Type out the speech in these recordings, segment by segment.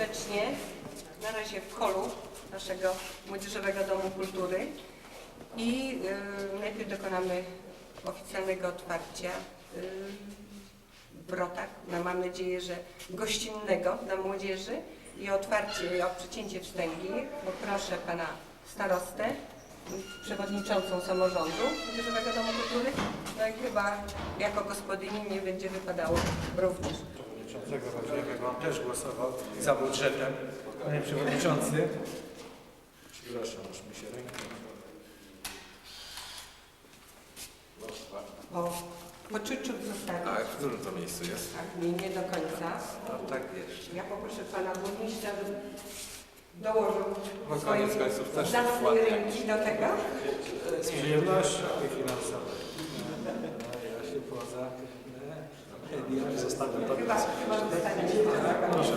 serdecznie na razie w holu naszego Młodzieżowego Domu Kultury i y, najpierw dokonamy oficjalnego otwarcia y, wrota, no, mam nadzieję, że gościnnego dla młodzieży i otwarcie, i przecięcie wstęgi. Poproszę pana starostę, przewodniczącą samorządu Młodzieżowego Domu Kultury, no i chyba jako gospodyni nie będzie wypadało również. Przewodniczącego Waźniewego on też głosował za budżetem. Panie Przewodniczący. Przepraszam, aż mi się ręka. O poczuciu zostawić. A w którym to miejscu jest? Tak, nie, nie do końca. No tak jest. Ja poproszę pana burmistrza, żeby dołożył No, swoje koniec końców też zacnej ładnie. ręki do tego. Z przyjemnością i finansowo. Ja się poza mediami zostawiam to. Chyba, chyba zostanie. Proszę.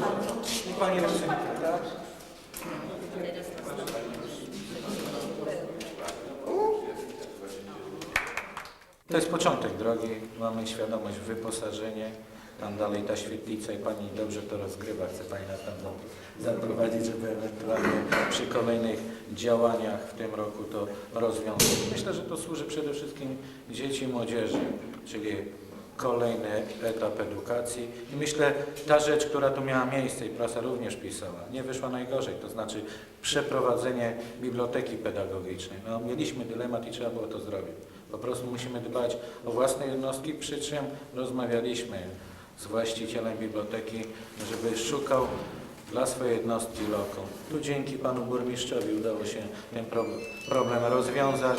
I Pani Roczynka, tak? To jest początek drogi, mamy świadomość, wyposażenie, tam dalej ta świetlica i Pani dobrze to rozgrywa, chce Pani nas tam za- zaprowadzić, żeby ewentualnie przy kolejnych działaniach w tym roku to rozwiązać. Myślę, że to służy przede wszystkim dzieci i młodzieży, czyli kolejny etap edukacji i myślę, ta rzecz, która tu miała miejsce i prasa również pisała, nie wyszła najgorzej, to znaczy przeprowadzenie biblioteki pedagogicznej. No, mieliśmy dylemat i trzeba było to zrobić. Po prostu musimy dbać o własne jednostki, przy czym rozmawialiśmy z właścicielem biblioteki, żeby szukał dla swojej jednostki lokum. Tu dzięki panu burmistrzowi udało się ten pro- problem rozwiązać.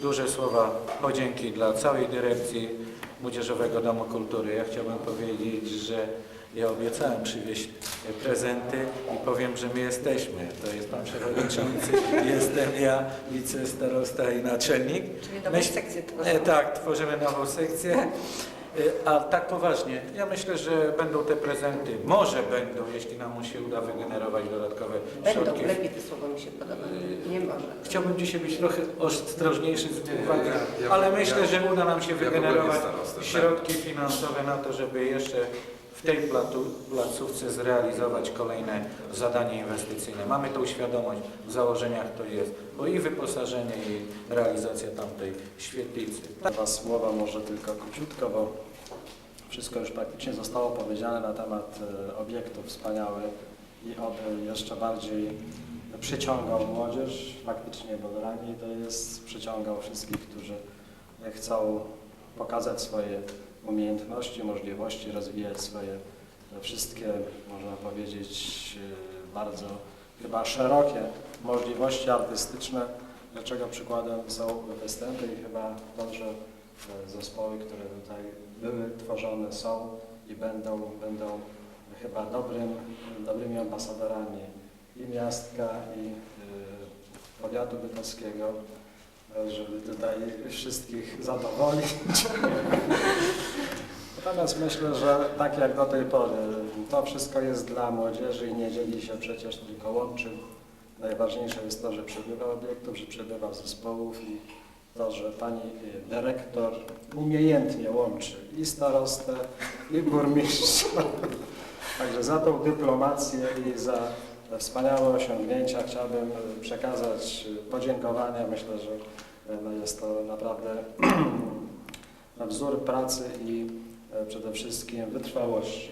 Duże słowa podzięki dla całej dyrekcji Młodzieżowego Domu Kultury. Ja chciałbym powiedzieć, że ja obiecałem przywieźć prezenty i powiem, że my jesteśmy. To jest pan przewodniczący, jestem ja, wicestarosta i naczelnik. Czyli nową sekcję tworzymy. E, Tak, tworzymy nową sekcję. E, A tak poważnie, ja myślę, że będą te prezenty, może będą, jeśli nam się uda wygenerować dodatkowe Będą, środki. lepiej to słowo mi się podoba. Nie może. Chciałbym dzisiaj być trochę ostrożniejszy z Nie, uwagi, ja- ja- ale ja- myślę, że uda nam się ja wygenerować tak. środki finansowe na to, żeby jeszcze w tej placówce zrealizować kolejne zadanie inwestycyjne. Mamy tą świadomość, w założeniach to jest, bo i wyposażenie, i realizacja tamtej świetlicy. Dwa słowa może tylko króciutko, bo wszystko już praktycznie zostało powiedziane na temat e, obiektu wspaniały i oby jeszcze bardziej przyciągał młodzież, faktycznie, bo do rani to jest przyciągał wszystkich, którzy chcą pokazać swoje umiejętności, możliwości, rozwijać swoje e, wszystkie, można powiedzieć, e, bardzo chyba szerokie możliwości artystyczne, czego przykładem są występy i chyba że e, zespoły, które tutaj były tworzone są i będą, będą chyba dobrym, dobrymi ambasadorami i miastka, i powiatu bytowskiego, żeby tutaj wszystkich zadowolić. Natomiast myślę, że tak jak do tej pory, to wszystko jest dla młodzieży i nie dzieli się przecież, tylko łączy. Najważniejsze jest to, że przybywa obiektów, że przybywa zespołów i to, że pani y, dyrektor umiejętnie łączy i starostę, i burmistrza. Także za tą dyplomację i za wspaniałe osiągnięcia chciałbym y, przekazać y, podziękowania. Myślę, że no jest to naprawdę wzór pracy i y, przede wszystkim wytrwałości.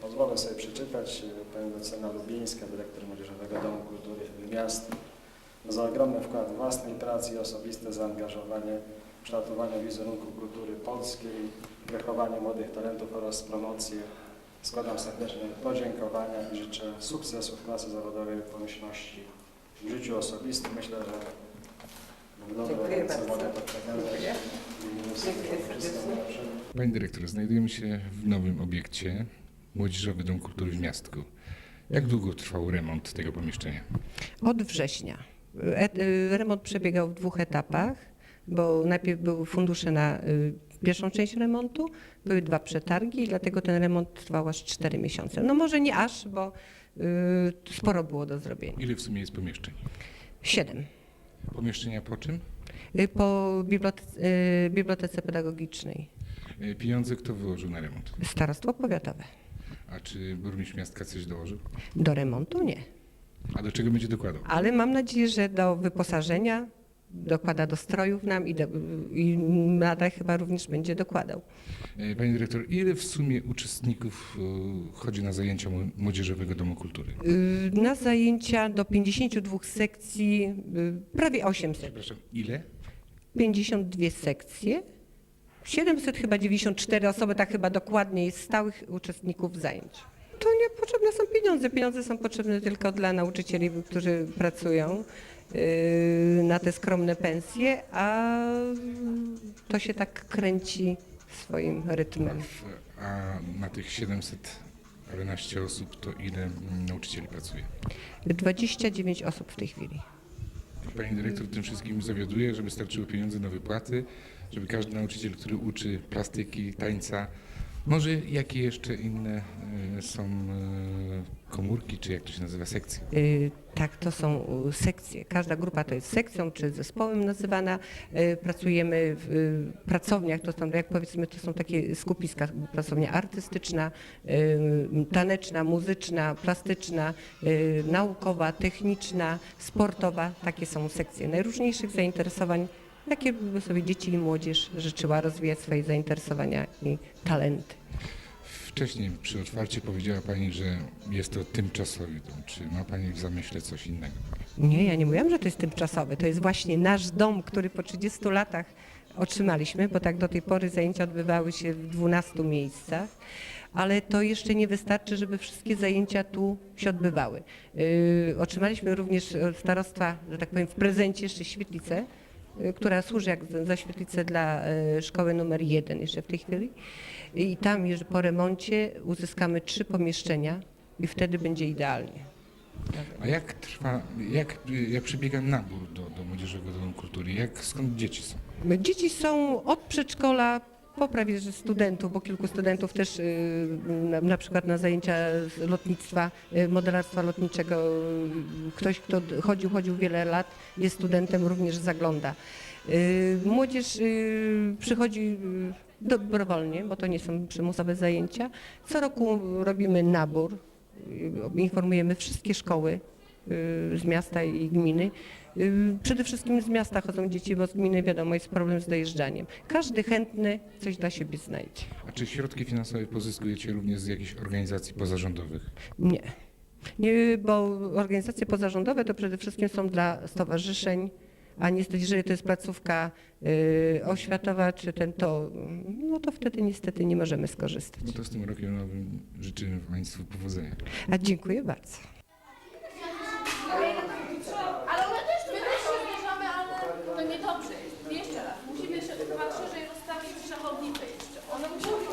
Pozwolę sobie przeczytać y, pani docena Lubińska, dyrektor Młodzieżowego Domu Kultury Miast. Za ogromny wkład własnej pracy i osobiste zaangażowanie w kształtowanie wizerunku kultury polskiej, wychowanie młodych talentów oraz promocję składam serdeczne podziękowania i życzę sukcesów klasy zawodowej pomyślności w życiu osobistym. Myślę, że w Dziękuję bardzo. mogę to przekazać. Dziękuję. I Dziękuję wszystkiego serdecznie. najlepszego. Panie dyrektorze, znajdujemy się w nowym obiekcie Młodzieżowy Dom Kultury w Miastku. Jak długo trwał remont tego pomieszczenia? Od września. Y, remont przebiegał w dwóch etapach, bo najpierw były fundusze na y, pierwszą część remontu, były dwa przetargi i dlatego ten remont trwał aż 4 miesiące. No może nie aż, bo y, sporo było do zrobienia. Ile w sumie jest pomieszczeń? Siedem. Pomieszczenia po czym? Y, Po bibliotece, y, bibliotece pedagogicznej. E, Pieniądze kto wyłożył na remont? Starostwo powiatowe. A czy burmistrz miasta coś dołożył? Do remontu nie. A do czego będzie dokładał? Ale mam nadzieję, że do wyposażenia dokłada do strojów nam i, do, i nadal chyba również będzie dokładał. E, Panie dyrektor, ile w sumie uczestników e, chodzi na zajęcia Mł- Młodzieżowego Domu Kultury? Y, Na zajęcia do 52 sekcji prawie 800. Przepraszam, ile? 52 sekcje, 700 chyba 94 osoby, tak chyba dokładnie jest stałych uczestników zajęć. To nie potrzebne są pieniądze. Pieniądze są potrzebne tylko dla nauczycieli, którzy pracują na te skromne pensje, a to się tak kręci swoim rytmem. A na tych 711 osób to ile nauczycieli pracuje? 29 osób w tej chwili. Pani dyrektor tym wszystkim zawiaduje, żeby starczyły pieniądze na wypłaty, żeby każdy nauczyciel, który uczy plastyki, tańca, może jakie jeszcze inne e, są e, komórki, czy jak to się nazywa, sekcje. Y, Tak, to są sekcje. Każda grupa to jest sekcją czy zespołem nazywana. Y, Pracujemy w y, pracowniach, to są, jak powiedzmy, to są takie skupiska, pracownia artystyczna, taneczna, muzyczna, plastyczna, naukowa, techniczna, sportowa. Takie są sekcje najróżniejszych zainteresowań, jakie by sobie dzieci i młodzież życzyła rozwijać swoje zainteresowania i talenty. Wcześniej przy otwarciu powiedziała Pani, że jest to tymczasowy dom. Czy ma Pani w zamyśle coś innego? Nie, ja nie mówiłam, że to jest tymczasowe. To jest właśnie nasz dom, który po 30 latach otrzymaliśmy, bo tak do tej pory zajęcia odbywały się w 12 miejscach. Ale to jeszcze nie wystarczy, żeby wszystkie zajęcia tu się odbywały. Yy, otrzymaliśmy również starostwa, że tak powiem, w prezencie jeszcze świetlicę, która służy jak za- za świetlicę dla yy, szkoły numer jeden jeszcze w tej chwili. I tam już po remoncie uzyskamy trzy pomieszczenia i wtedy będzie idealnie. A jak trwa, jak, jak przebiega nabór do, do Młodzieżowego Domu Kultury? Jak, skąd dzieci są? Dzieci są od przedszkola po prawie że studentów, bo kilku studentów też y, na, na przykład na zajęcia lotnictwa, y, modelarstwa lotniczego, y, ktoś kto chodził, chodził wiele lat, jest studentem, również zagląda. Młodzież przychodzi dobrowolnie, bo to nie są przymusowe zajęcia. Co roku robimy nabór, informujemy wszystkie szkoły z miasta i gminy. Y, Przede wszystkim z miasta chodzą dzieci, bo z gminy wiadomo jest problem z dojeżdżaniem. Każdy chętny coś dla siebie znajdzie. A czy środki finansowe pozyskujecie również z jakichś organizacji pozarządowych? Nie. Nie, bo organizacje pozarządowe to przede wszystkim są dla stowarzyszeń, a niestety, jeżeli to jest placówka y, oświatowa czy ten, to, no to wtedy niestety nie możemy skorzystać. No to z tym rokiem nowym życzymy Państwu powodzenia. A dziękuję bardzo. Ale my też, my też się zbliżamy, ale to niedobrze jest. Jeszcze raz, musimy się dwa krzyże rozstawić w jeszcze. One muszą